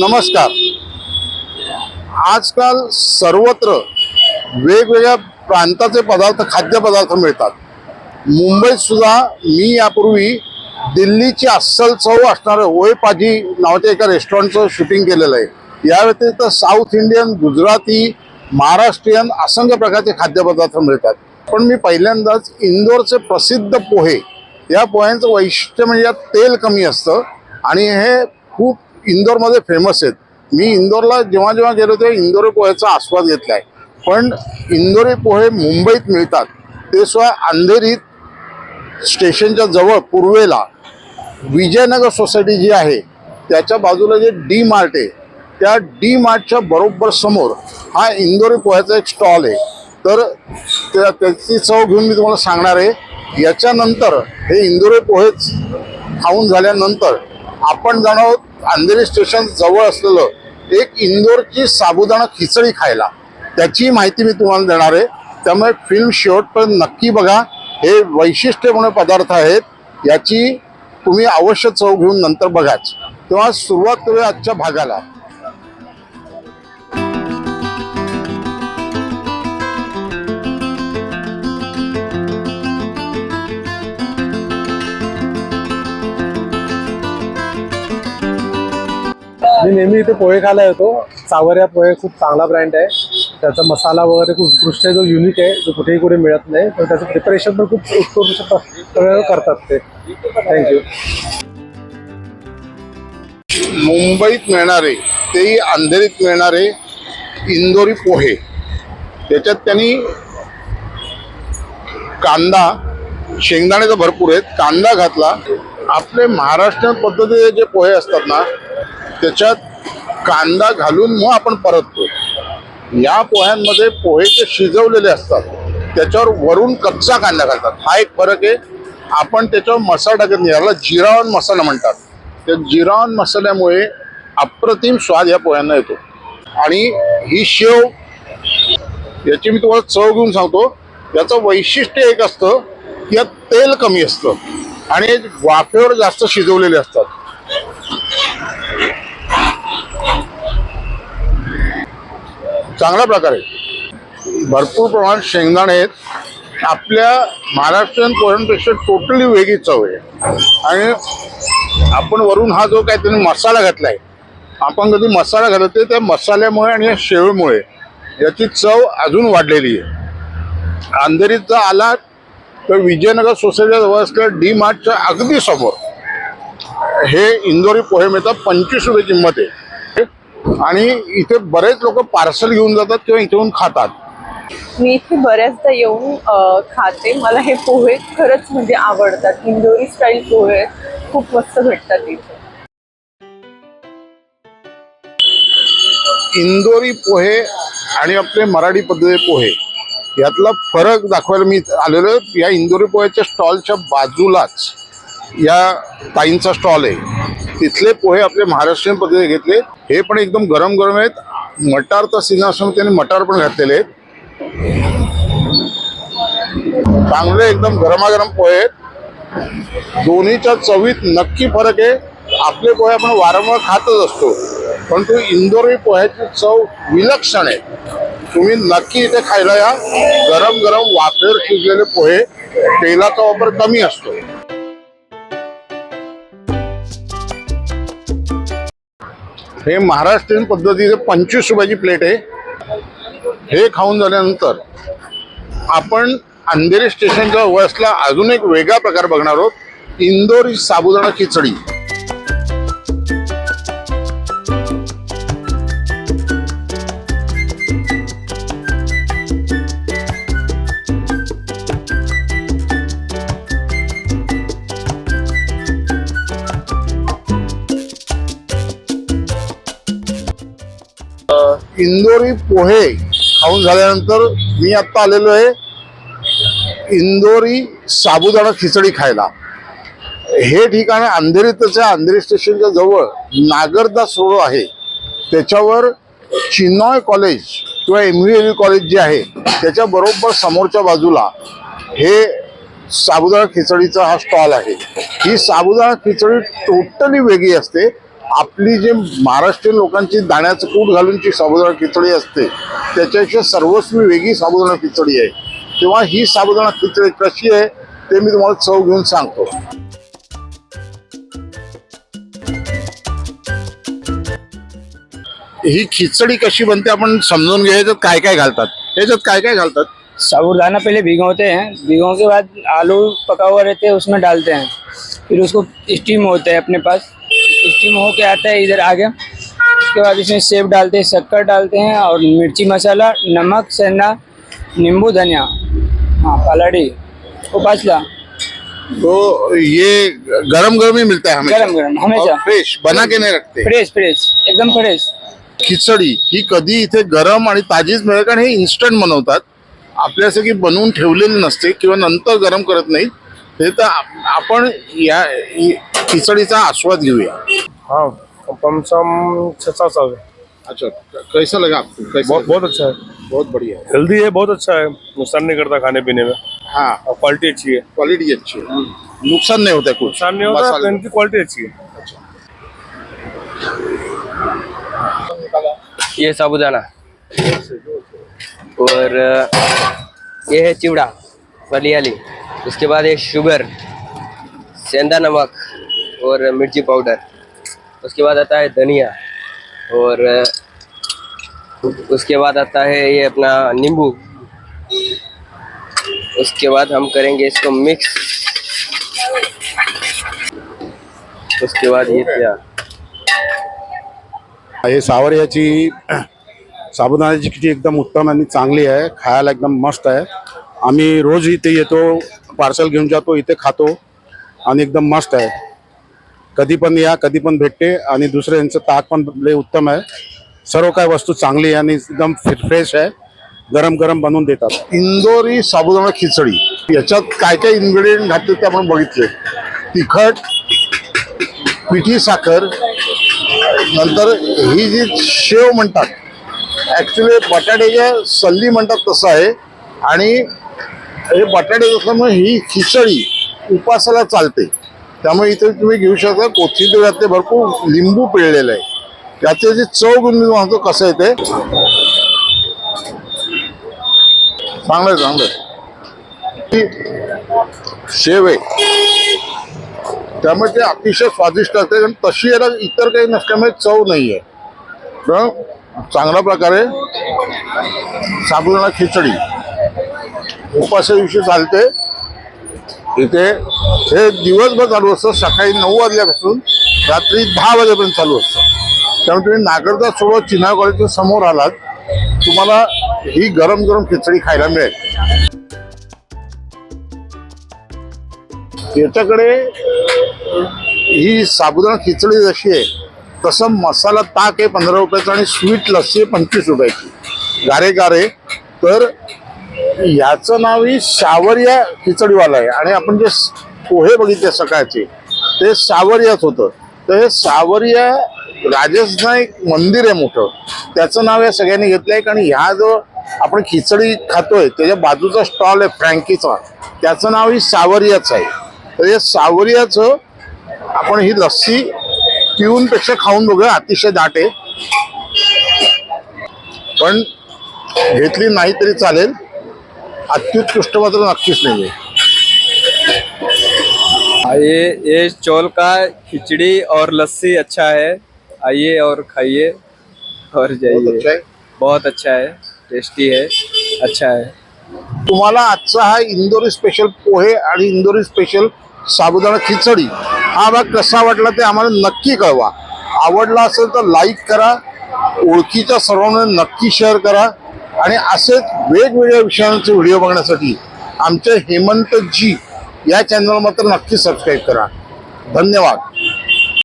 नमस्कार. आजकाल सर्वत्र वेगवेगळ्या प्रांताचे पदार्थ खाद्यपदार्थ मिळतात. मुंबईत सुद्धा मी यापूर्वी दिल्लीची अस्सल चव असणारं ओएपाजी नावाच्या एका रेस्टॉरंटचं शूटिंग केलेलं आहे. या व्यतिरिक्त साऊथ इंडियन गुजराती महाराष्ट्रीयन असंख्य प्रकारचे खाद्यपदार्थ मिळतात. पण मी पहिल्यांदाच इंदोरचे प्रसिद्ध पोहे या पोह्यांचं वैशिष्ट्य म्हणजे यात तेल कमी असतं आणि हे खूप इंदोरमध्ये फेमस आहेत. मी इंदोरला जेव्हा जेव्हा गेलो तेव्हा इंदोरी पोह्याचा आस्वाद घेतला आहे पण इंदोरी पोहे मुंबईत मिळतात. ते सुद्धा अंधेरीत स्टेशनच्या जवळ पूर्वेला. विजयनगर सोसायटी जी आहे त्याच्या बाजूला जे डी मार्ट आहे त्या डी मार्टच्या बरोबर समोर हा इंदोरी पोह्याचा एक स्टॉल आहे. तर त्या- त्याची चव घेऊन मी तुम्हाला सांगणार आहे. याच्यानंतर हे इंदोरी पोहेच खाऊन झाल्यानंतर आपण जाणार आहोत अंधेरी स्टेशन जवळ असलेलं एक इंदोरची साबुदाणा खिचडी खायला. त्याची माहिती मी तुम्हाला देणार आहे. त्यामुळे फिल्म शेवटपर्यंत नक्की बघा. हे वैशिष्ट्यपूर्ण पदार्थ आहेत. याची तुम्ही अवश्य चव घेऊन नंतर बघाच. तेव्हा सुरुवात करूया आजच्या भागाला. मी नेहमी इथे पोहे खायला येतो. सावऱ्या पोहे खूप चांगला ब्रँड आहे. त्याचा मसाला वगैरे खूप उत्कृष्ट आहे जो युनिक आहे जो कुठेही कुठे मिळत नाही. तर त्याचं प्रिपरेशन पण खूप उत्कृष्ट करतात ते. थँक्यू मुंबईत मिळणारे तेही अंधेरीत मिळणारे इंदोरी पोहे. त्याच्यात त्यांनी कांदा शेंगदाणे तर भरपूर आहेत. कांदा घातला. आपले महाराष्ट्रीयन पद्धतीचे जे पोहे असतात ना त्याच्यात कांदा घालून मग आपण परततो या पोह्यांमध्ये पोहे जे शिजवलेले असतात त्याच्यावर वरून कच्चा कांदा घालतात. हा एक फरक आहे. आपण त्याच्यावर मसाला टाकत नाही. याला जिरावन मसाला म्हणतात. त्या जिरावन मसाल्यामुळे अप्रतिम स्वाद या पोह्यांना येतो. आणि ही शेव याची मी तुम्हाला चव घेऊन सांगतो. याचं वैशिष्ट्य एक असतं की यात तेल कमी असतं. आणि वाफेवर जास्त शिजवलेले असतात. चांगल्या प्रकारे भरपूर प्रमाणात शेंगदाणे आहेत. आपल्या महाराष्ट्रीयन पोह्यांपेक्षा टोटली वेगळी चव आहे. आणि आपण वरून हा जो काय त्यांनी मसाला घातला आहे आपण कधी मसाला घालते त्या मसाल्यामुळे आणि या शेवमुळे याची चव अजून वाढलेली आहे. अंधेरीचा आला तर विजयनगर सोसायटीच्या जवळ असलेल्या डी मार्टच्या अगदी समोर. हे इंदोरी पोहे मिळतात पंचवीस रुपये किंमत आहे. आणि इथे बरेच लोक पार्सल घेऊन जातात किंवा इथे येऊन खातात. मी इथे बऱ्याचदा येऊन खाते. मला हे पोहे खरंच म्हणजे आवडतात. इंदोरी स्टाईल पोहे खूप मस्त भेटतात इथे. इंदोरी पोहे आणि आपले मराठी पद्धती पोहे यातला फरक दाखवायला मी आलेलो या इंदोरी पोह्याच्या स्टॉलच्या बाजूलाच या ताईंचा स्टॉल आहे. तिथले पोहे आपले महाराष्ट्रीयन पद्धतीने घेतले. हे पण एकदम गरम गरम आहेत. मटार तर असल्यामुळे त्यांनी मटार पण घातलेले आहेत. चांगले एकदम गरमागरम पोहे आहेत. दोन्हीच्या चवीत नक्की फरक आहे. आपले पोहे आपण वारंवार खातच असतो. पण तो इंदोरी पोह्याची चव विलक्षण आहे. तुम्ही नक्की इथे खायला या. गरम गरम वाफेवर शिजलेले पोहे तेलाचा वापर कमी असतो. हे महाराष्ट्रीयन पद्धतीचे पंचवीस रुपयाची प्लेट आहे. हे खाऊन झाल्यानंतर आपण अंधेरी स्टेशनच्या वसला अजून एक वेगळा प्रकार बघणार आहोत. इंदोरी साबुदाणा खिचडी. इंदोरी पोहे खाऊन झाल्यानंतर मी आत्ता आलेलो आहे इंदोरी साबुदाणा खिचडी खायला. हे ठिकाण अंधेरीतच आहे अंधेरी स्टेशनच्या जवळ नागरदास रोड आहे. त्याच्यावर चिनॉय कॉलेज किंवा एम व्ही एल कॉलेज जे आहे त्याच्या बरोबर समोरच्या बाजूला हे साबुदाणा खिचडीचा हा स्टॉल आहे. ही साबुदाणा खिचडी टोटली वेगळी असते. आपली जे महाराष्ट्रीयन लोकांची दाण्याचं कूट घालूनची साबुदाणा खिचडी असते त्याच्यापेक्षा सर्वस्वी वेगळी साबुदाणा खिचडी आहे. तेव्हा ही साबुदाणा खिचडी कशी आहे ते मी तुम्हाला चव घेऊन सांगतो. ही खिचडी कशी बनते आपण समजून घ्यायचं काय काय घालतात? त्याच्यात काय काय घालतात? साबुदाना पहले भिगोते हैं भिगो के बाद आलू पका हुआ रहते हैं उसमें डालते हैं फिर उसको स्टीम होते है अपने पास स्टीम हो के आता है इधर आगे। उसके बाद इसमें सेब डालते हैं शक्कर डालते हैं और मिर्ची मसाला नमक सेंधा नींबू धनिया। हाँ पलाड़ी। वो पाचला। तो ये गरम गरम ही मिलता है हमें गरम गरम हमेशा। फ्रेश बना के नहीं रखते। फ्रेश फ्रेश एकदम फ्रेश खिचडी ही कधी इथे गरम आणि ताजीच मिळेल कारण हे इन्स्टंट बनवतात। आपल्यासाठी बनवून ठेवलेली नसते किंवा नंतर गरम करत नाही हे तर आप- आपण या खिचडीचा आस्वाद घेऊया. हाँ कम से कम छः सात साल अच्छा कैसा लगा आपको? कैसा बहुत लगा? बहुत अच्छा है। बहुत बढ़िया है। हेल्दी है बहुत अच्छा है। नुकसान नहीं करता खाने पीने में। हाँ। और क्वालिटी अच्छी है। क्वालिटी अच्छी है। नुकसान नहीं होता है कुछ। नुकसान नहीं होता मसाले- इनकी क्वालिटी अच्छी है। ये साबुदाना। और ये है चिवड़ा वलियाली उसके बाद ये शुगर सेंधा नमक और मिर्ची पाउडर। उसके बाद आता है धनिया और उसके बाद आता है ये अपना नींबू। उसके बाद हम करेंगे इसको मिक्स उसके बाद ये क्या? हे सावरियाची साबुदाण्याची खिचडी एकदम उत्तम आणि चांगली आहे खायला एकदम मस्त आहे. आम्ही रोज इथे येतो पार्सल घेऊन जातो इथे खातो आणि एकदम मस्त आहे. कधी पण या कधी पण भेटते आणि दुसरं यांचं ताक पण लय उत्तम आहे. सर्व काय वस्तू चांगली आहे आणि एकदम फ्रेश आहे. गरम गरम बनवून देतात. इंदोरी साबुदाणा खिचडी. याच्यात काय काय इन्ग्रेडियंट घातले ते आपण बघितले. तिखट पिठी साखर नंतर ही जी शेव म्हणतात. ॲक्च्युली बटाट्याच्या सल्ली म्हणतात तसं आहे. आणि हे बटाटे असल्यामुळे ही खिचडी उपासाला चालते. त्यामुळे इथे तुम्ही घेऊ शकता कोथिंबीरात भरपूर लिंबू पिळलेलं आहे त्याचे जे चव घेऊन मी म्हणतो कसं आहे ते. चांगलं आहे, चांगलं आहे. शेव आहे. त्यामुळे ते अतिशय स्वादिष्ट असते कारण तशी याला इतर काही नसल्यामुळे चव नाही आहे तर चांगल्या प्रकारे साबुदाणा खिचडी. उपासा दिवशी चालते. इथे हे दिवसभर चालू असतं. सकाळी नऊ वाजल्यापासून रात्री दहा वाजेपर्यंत चालू असतं. त्यामुळे तुम्ही नागरदा सोबत चिन्हा कॉलेजच्या समोर आलात तुम्हाला ही गरम गरम खिचडी खायला मिळेल. याच्याकडे ही साबुदाणा खिचडी जशी आहे तसं मसाला ताक आहे पंधरा रुपयाचा आणि स्वीट लस्सी आहे पंचवीस रुपयाची. गारे गारे. तर याचं नाव ही सावरिया खिचडीवाला आहे. आणि आपण जे पोहे बघितले सकाळचे ते सावरियाच होतं. तर हे सावरिया राजस्थान एक मंदिर आहे मोठं. त्याचं नाव या सगळ्यांनी घेतलं आहे. कारण ह्या जो आपण खिचडी खातोय त्याच्या बाजूचा स्टॉल आहे फ्रँकीचा. त्याचं नाव ही सावरियाच आहे. तर हे सावरियाचं आपण ही लस्सी पिऊनपेक्षा खाऊन बघूया. अतिशय दाट आहे. पण घेतली नाही तरी चालेल. अत्युत्कृष्ट मात्र नक्कीच नाही आहे. आइए ये चौल का खिचड़ी और लस्सी अच्छा है। आइए और खाइए और जाइए। अच्छा आहे. बहुत अच्छा है टेस्टी है अच्छा है। तुम्हाला आजचा हा इंदोरी स्पेशल पोहे आणि इंदोरी स्पेशल साबुदाणा खिचडी हा भाग कसा वाटला ते आम्हाला नक्की कळवा. आवडला असेल तर लाईक करा ओळखीच्या सर्वांना नक्की शेअर करा. आणि असेच वेगवेगळ्या विषयांचे व्हिडिओ बघण्यासाठी आमच्या हेमंत जी या चॅनल मात्र नक्की सबस्क्राईब करा. धन्यवाद.